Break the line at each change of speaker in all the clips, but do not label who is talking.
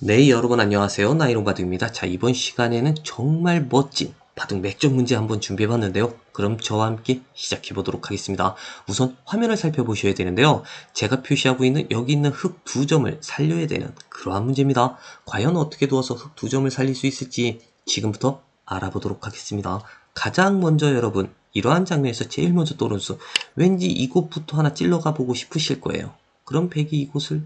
네, 여러분 안녕하세요. 나이롱 바둑입니다. 자, 이번 시간에는 정말 멋진 바둑 맥적 문제 한번 준비해봤는데요. 그럼 저와 함께 시작해보도록 하겠습니다. 우선 화면을 살펴보셔야 되는데요. 제가 표시하고 있는 여기 있는 흙 두 점을 살려야 되는 그러한 문제입니다. 과연 어떻게 두어서 흙 두 점을 살릴 수 있을지 지금부터 알아보도록 하겠습니다. 가장 먼저 여러분, 이러한 장면에서 제일 먼저 떠오르는 수, 왠지 이곳부터 하나 찔러가 보고 싶으실 거예요. 그럼 백이 이곳을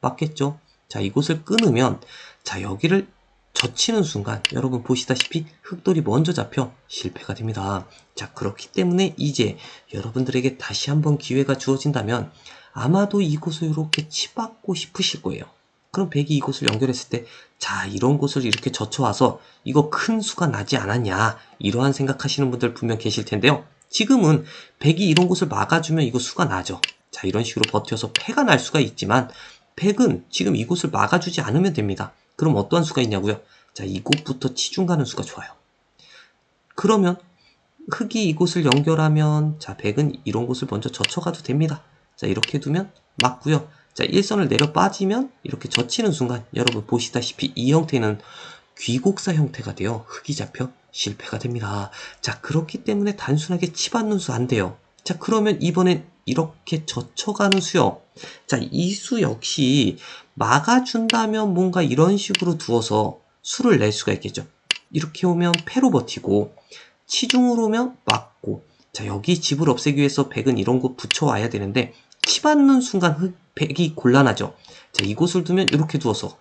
맞겠죠? 자, 이곳을 끊으면, 자, 여기를 젖히는 순간, 여러분 보시다시피 흑돌이 먼저 잡혀 실패가 됩니다. 자, 그렇기 때문에 이제 여러분들에게 다시 한번 기회가 주어진다면, 아마도 이곳을 이렇게 치받고 싶으실 거예요. 그럼 백이 이곳을 연결했을 때, 자, 이런 곳을 이렇게 젖혀와서, 이거 큰 수가 나지 않았냐, 이러한 생각하시는 분들 분명 계실 텐데요. 지금은 백이 이런 곳을 막아주면 이거 수가 나죠. 자, 이런 식으로 버텨서 패가 날 수가 있지만, 백은 지금 이곳을 막아주지 않으면 됩니다. 그럼 어떠한 수가 있냐고요? 자, 이곳부터 치중 가는 수가 좋아요. 그러면 흙이 이곳을 연결하면 자, 백은 이런 곳을 먼저 젖혀가도 됩니다. 자, 이렇게 두면 맞고요. 자, 일선을 내려 빠지면 이렇게 젖히는 순간 여러분 보시다시피 이 형태는 귀곡사 형태가 되어 흙이 잡혀 실패가 됩니다. 자, 그렇기 때문에 단순하게 치받는 수 안 돼요. 자, 그러면 이번엔 이렇게 젖혀가는 수요. 자, 이 수 역시 막아준다면 뭔가 이런 식으로 두어서 수를 낼 수가 있겠죠. 이렇게 오면 패로 버티고, 치중으로 오면 막고, 자, 여기 집을 없애기 위해서 백은 이런 곳 붙여와야 되는데, 치받는 순간 흑, 백이 곤란하죠. 자, 이곳을 두면 이렇게 두어서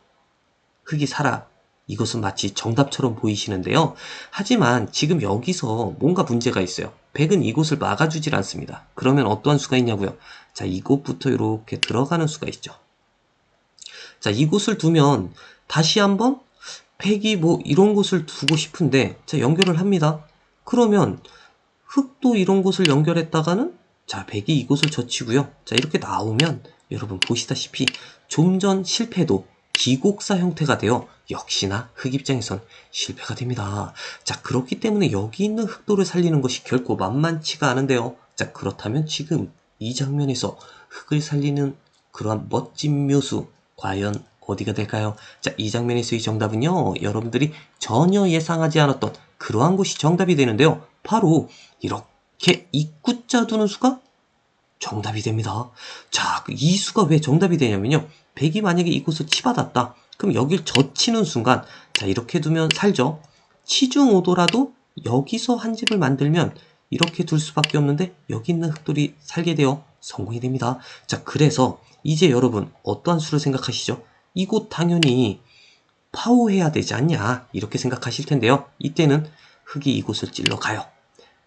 흙이 살아 이것은 마치 정답처럼 보이시는데요. 하지만 지금 여기서 뭔가 문제가 있어요. 백은 이곳을 막아주질 않습니다. 그러면 어떠한 수가 있냐고요? 자, 이곳부터 이렇게 들어가는 수가 있죠. 자, 이곳을 두면 다시 한번 백이 뭐 이런 곳을 두고 싶은데 자, 연결을 합니다. 그러면 흙도 이런 곳을 연결했다가는 자, 백이 이곳을 젖히고요. 자, 이렇게 나오면 여러분 보시다시피 좀 전 실패도 기곡사 형태가 되어 역시나 흙 입장에선 실패가 됩니다. 자, 그렇기 때문에 여기 있는 흑도를 살리는 것이 결코 만만치가 않은데요. 자, 그렇다면 지금 이 장면에서 흙을 살리는 그러한 멋진 묘수, 과연 어디가 될까요? 자, 이 장면에서의 정답은요, 여러분들이 전혀 예상하지 않았던 그러한 곳이 정답이 되는데요. 바로 이렇게 입구자 두는 수가 정답이 됩니다. 자, 이 수가 왜 정답이 되냐면요. 백이 만약에 이곳을 치받았다. 그럼 여길 젖히는 순간 자 이렇게 두면 살죠. 치중 오더라도 여기서 한 집을 만들면 이렇게 둘 수밖에 없는데 여기 있는 흙돌이 살게 되어 성공이 됩니다. 자 그래서 이제 여러분 어떠한 수를 생각하시죠? 이곳 당연히 파워해야 되지 않냐 이렇게 생각하실 텐데요. 이때는 흙이 이곳을 찔러 가요.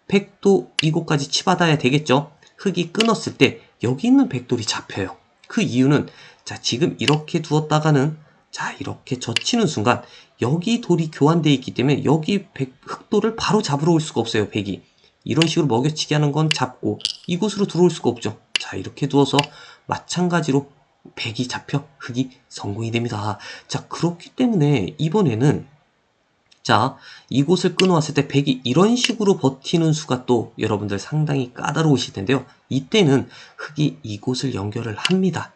백도 이곳까지 치받아야 되겠죠. 흙이 끊었을 때 여기 있는 백돌이 잡혀요. 그 이유는 자 지금 이렇게 두었다가는 자 이렇게 젖히는 순간 여기 돌이 교환되어 있기 때문에 여기 백, 흑돌을 바로 잡으러 올 수가 없어요 백이. 이런 식으로 먹여치기 하는 건 잡고 이곳으로 들어올 수가 없죠. 자 이렇게 두어서 마찬가지로 백이 잡혀 흑이 성공이 됩니다. 자 그렇기 때문에 이번에는 자, 이곳을 끊어왔을 때 백이 이런 식으로 버티는 수가 또 여러분들 상당히 까다로우실 텐데요. 이때는 흑이 이곳을 연결을 합니다.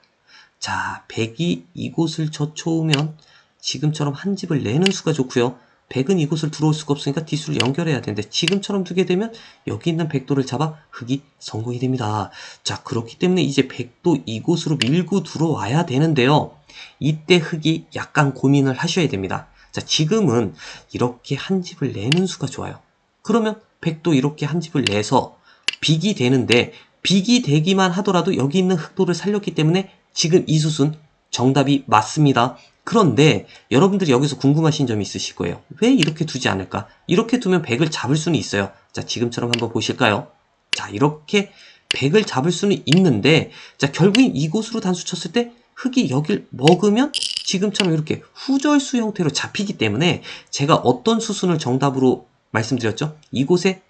자, 백이 이곳을 젖혀오면 지금처럼 한 집을 내는 수가 좋고요. 백은 이곳을 들어올 수가 없으니까 뒷수를 연결해야 되는데 지금처럼 두게 되면 여기 있는 백도를 잡아 흑이 성공이 됩니다. 자 그렇기 때문에 이제 백도 이곳으로 밀고 들어와야 되는데요. 이때 흑이 약간 고민을 하셔야 됩니다. 자, 지금은 이렇게 한 집을 내는 수가 좋아요. 그러면 백도 이렇게 한 집을 내서 빅이 되는데 빅이 되기만 하더라도 여기 있는 흑도를 살렸기 때문에 지금 이 수순 정답이 맞습니다. 그런데 여러분들이 여기서 궁금하신 점이 있으실 거예요. 왜 이렇게 두지 않을까? 이렇게 두면 백을 잡을 수는 있어요. 자, 지금처럼 한번 보실까요? 자, 이렇게 백을 잡을 수는 있는데, 자, 결국엔 이곳으로 단수 쳤을 때 흙이 여길 먹으면 지금처럼 이렇게 후절수 형태로 잡히기 때문에 제가 어떤 수순을 정답으로 말씀드렸죠? 이곳에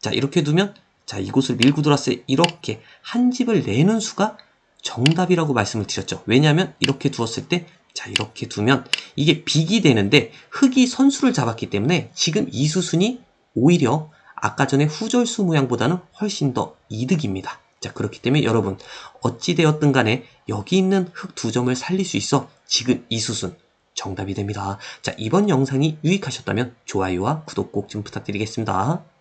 자 이렇게 두면 자 이곳을 밀고 들어왔을 때 이렇게 한 집을 내는 수가 정답이라고 말씀을 드렸죠. 왜냐하면 이렇게 두었을 때 자 이렇게 두면 이게 빅이 되는데 흙이 선수를 잡았기 때문에 지금 이 수순이 오히려 아까 전에 후절수 모양보다는 훨씬 더 이득입니다. 자, 그렇기 때문에 여러분, 어찌되었든 간에 여기 있는 흙 두 점을 살릴 수 있어 지금 이 수순 정답이 됩니다. 자, 이번 영상이 유익하셨다면 좋아요와 구독 꼭 좀 부탁드리겠습니다.